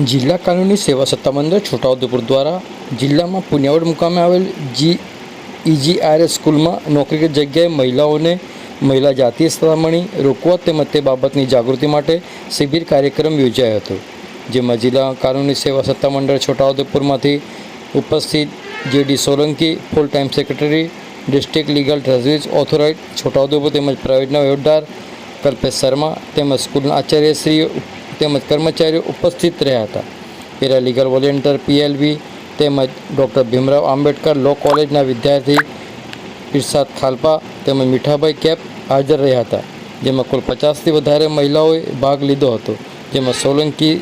જિલ્લા કાનૂની સેવા સત્તામંડળ છોટાઉદેપુર દ્વારા જિલ્લામાં પુન્યાવડ મુકામે આવેલ જી ઈજીઆરએસ સ્કૂલમાં નોકરી જગ્યાએ મહિલાઓને મહિલા જાતીય સતામણી રોકવા તેમજ તે બાબતની જાગૃતિ માટે શિબિર કાર્યક્રમ યોજાયો હતો, જેમાં જિલ્લા કાનૂની સેવા સત્તામંડળ છોટાઉદેપુરમાંથી ઉપસ્થિત J D Solanki, full time secretary, district legal trustees authority Chhota Udepur તેમજ પ્રાઇવેટના વહીવટદાર કલ્પેશ શર્મા તેમજ સ્કૂલના આચાર્યશ્રીઓ તેમજ કર્મચારીઓ ઉપસ્થિત રહ્યા હતા. પેરાલીગલ વોલેન્ટિયર પીએલવી તેમજ ડૉક્ટર ભીમરાવ આંબેડકર લો કોલેજના વિદ્યાર્થી ઇરશાદ ખાલપા તેમજ મીઠાભાઈ કેપ હાજર રહ્યા હતા, જેમાં કુલ પચાસથી વધારે મહિલાઓએ ભાગ લીધો હતો, જેમાં સોલંકી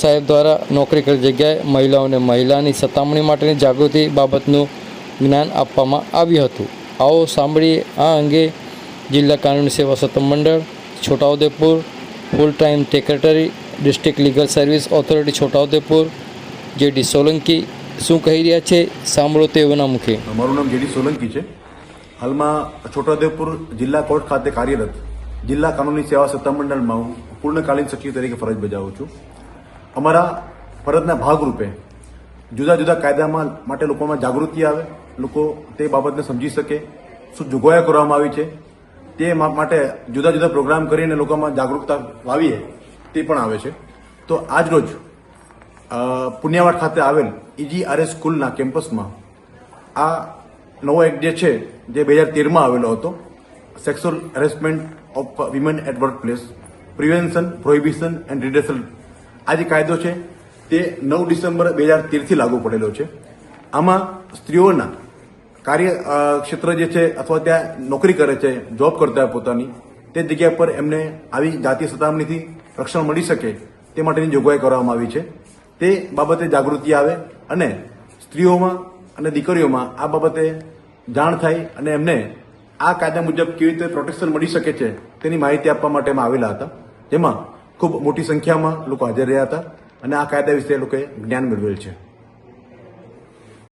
સાહેબ દ્વારા નોકરી કરી જગ્યાએ મહિલાઓને મહિલાની સતામણી માટેની જાગૃતિ બાબતનું જ્ઞાન આપવામાં આવ્યું હતું. આવો સાંભળીએ આ અંગે જિલ્લા કાનૂની સેવા સત્તમ મંડળ, Chhota Udepur full time secretary district legal service authority Chhota Udepur J D Solanki શું કહી રહ્યા છે? સાંભળો તેઓના મુખે. મારું નામ જેડી સોલંકી છે. હાલમાં છોટાઉદેપુર જિલ્લા કોર્ટ ખાતે કાર્યરત જિલ્લા કાનૂની સેવા સત્તામંડળમાં હું પૂર્ણકાલીન સચિવ તરીકે ફરજ બજાવું છું. અમારા ફરજના ભાગરૂપે જુદા જુદા કાયદામાં માટે લોકોમાં જાગૃતિ આવે, લોકો તે બાબતને સમજી શકે, શું જોગવાઈઓ કરવામાં આવી છે તે માટે જુદા જુદા પ્રોગ્રામ કરીને લોકોમાં જાગૃતતા લાવીએ તે પણ આવે છે. તો આજ રોજ અ, પુણ્યાવાડ ખાતે આવેલ ઈજીઆરએસ સ્કૂલના કેમ્પસમાં આ નવો એક્ટ જે છે જે બે હજાર તેરમાં આવેલો હતો sexual harassment of women at workplace prevention prohibition and redressal આ જે કાયદો છે તે નવ ડિસેમ્બર બે હજાર તેરથી લાગુ પડેલો છે. આમાં સ્ત્રીઓના કાર્ય ક્ષેત્ર જે છે, અથવા ત્યાં નોકરી કરે છે જોબ કરતા હોય પોતાની, તે જગ્યા પર એમને આવી જાતીય સતામણીથી રક્ષણ મળી શકે તે માટેની જોગવાઈ કરવામાં આવી છે. તે બાબતે જાગૃતિ આવે અને સ્ત્રીઓમાં અને દીકરીઓમાં આ બાબતે જાણ થાય અને એમને આ કાયદા મુજબ કેવી રીતે પ્રોટેક્શન મળી શકે છે તેની માહિતી આપવા માટે આવેલા હતા. જેમાં ખૂબ મોટી સંખ્યામાં લોકો હાજર રહ્યા હતા અને આ કાયદા વિશે લોકોએ જ્ઞાન મેળવેલ છે.